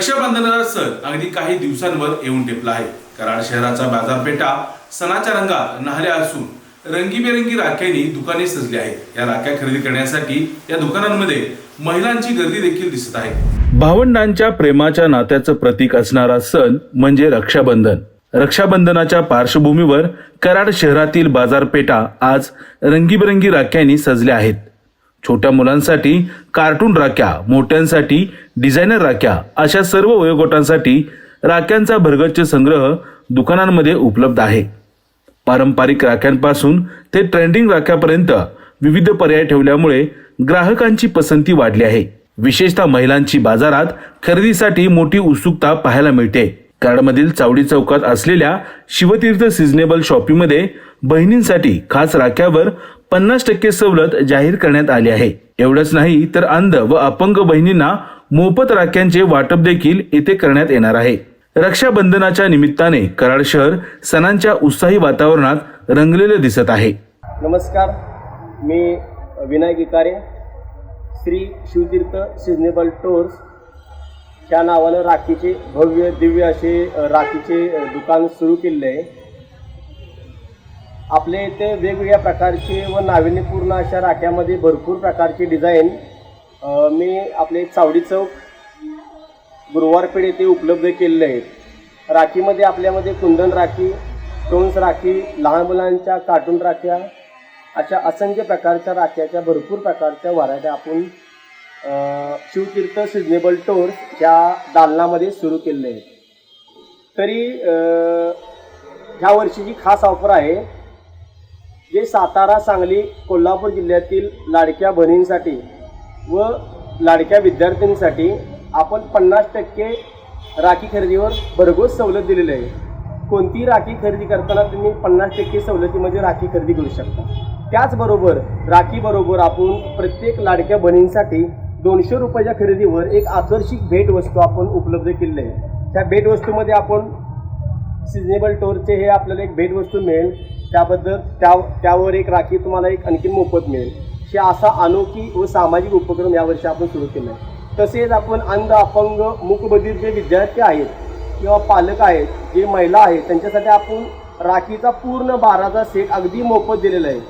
रक्षाबंधनाचा सण अगदी काही दिवसांवर येऊन टेपला आहे. कराड शहराचा बाजारपेठा सणाच्या रंगात न्हाल्या असून रंगीबेरंगी राख्यांनी दुकाने सजली आहेत. या राख्या खरेदी करण्यासाठी या दुकानांमध्ये महिलांची गर्दी देखील दिसत आहे. भावंडांच्या प्रेमाच्या नात्याचं प्रतीक असणारा सण म्हणजे रक्षाबंधन. रक्षाबंधनाच्या पार्श्वभूमीवर कराड शहरातील बाजारपेठा आज रंगीबेरंगी राख्यांनी सजल्या आहेत. छोट्या मुलांसाठी कार्टून राख्या मोठ्यांसाठी डिझायनर राख्या अशा सर्व वयोगटांसाठी राख्यांचा भरगच्च संग्रह दुकानांमध्ये उपलब्ध आहे. पारंपरिक राख्यांपासून ते ट्रेंडिंग राख्यापर्यंत विविध पर्याय ठेवल्यामुळे ग्राहकांची पसंती वाढली आहे. विशेषतः महिलांची बाजारात खरेदीसाठी मोठी उत्सुकता पाहायला मिळते. कराडमधील चावडी चौकात असलेल्या शिवतीर्थ सिजनेबल शॉपिंगमध्ये बहिणींसाठी खास राख्यावर पन्नास टक्के सवलत जाहीर करण्यात आली आहे. एवढंच नाही तर अंध व अपंग बहिणींना मोफत राख्यांचे वाटप देखील येथे करण्यात येणार आहे. रक्षाबंधनाच्या निमित्ताने कराड शहर सणांच्या उत्साही वातावरणात रंगलेले दिसत आहे. नमस्कार मी विनायक इकारे श्री शिवतीर्थ सिजनेबल टूर्स ह्या नावानं राखीचे भव्य दिव्य असे राखीचे दुकान सुरू केलेले आहे. आपल्या इथे वेगवेगळ्या प्रकारचे व नाविन्यपूर्ण अशा राख्यामध्ये भरपूर प्रकारचे डिझाईन मी आपले चावडी चौक गुरुवारपेठ येथे उपलब्ध केलेले आहेत. राखीमध्ये आपल्यामध्ये कुंदन राखी टोन्स राखी लहान मुलांच्या कार्टून राख्या अशा असंख्य प्रकारच्या राख्याच्या भरपूर प्रकारच्या व्हरायट्या आपण शिवतीर्थ सिजनेबल टोर्स या दालनामध्ये सुरू केलेले आहेत. तरी ह्या वर्षीची खास ऑफर आहे जे सातारा सांगली कोल्हापूर जिल्ह्यातील लाडक्या बहिणींसाठी व लाडक्या विद्यार्थ्यांसाठी आपण पन्नास टक्के राखी खरेदीवर भरघोस सवलत दिलेली आहे. कोणतीही राखी खरेदी करताना तुम्ही पन्नास टक्के सवलतीमध्ये राखी खरेदी करू शकता. त्याचबरोबर राखीबरोबर आपण प्रत्येक लाडक्या बहिणींसाठी दोनशे रुपयाच्या खरेदीवर एक आकर्षक भेटवस्तू आपण उपलब्ध केलेली आहे. त्या भेटवस्तूमध्ये आपण सिजनेबल टोरचे हे आपल्याला एक भेटवस्तू मिळेल. त्याबद्दल त्या त्यावर एक राखी तुम्हाला एक आणखी मोफत मिळेल. हे असा अनोखी व सामाजिक उपक्रम यावर्षी आपण सुरू केला आहे तसेच आपण अंध अपंग मुकबधीर जे विद्यार्थी आहेत किंवा पालक आहेत जे महिला आहेत त्यांच्यासाठी आपण राखीचा पूर्ण बाराचा सेट अगदी मोफत दिलेला आहे.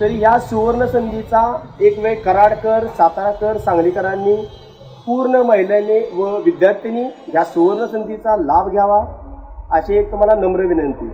तरी ह्या सुवर्ण संधीचा एक वेळ कराडकर साताराकर सांगलीकरांनी पूर्ण महिलांनी व विद्यार्थ्यांनी या सुवर्ण संधीचा लाभ घ्यावा अशी एक तुम्हाला नम्र विनंती.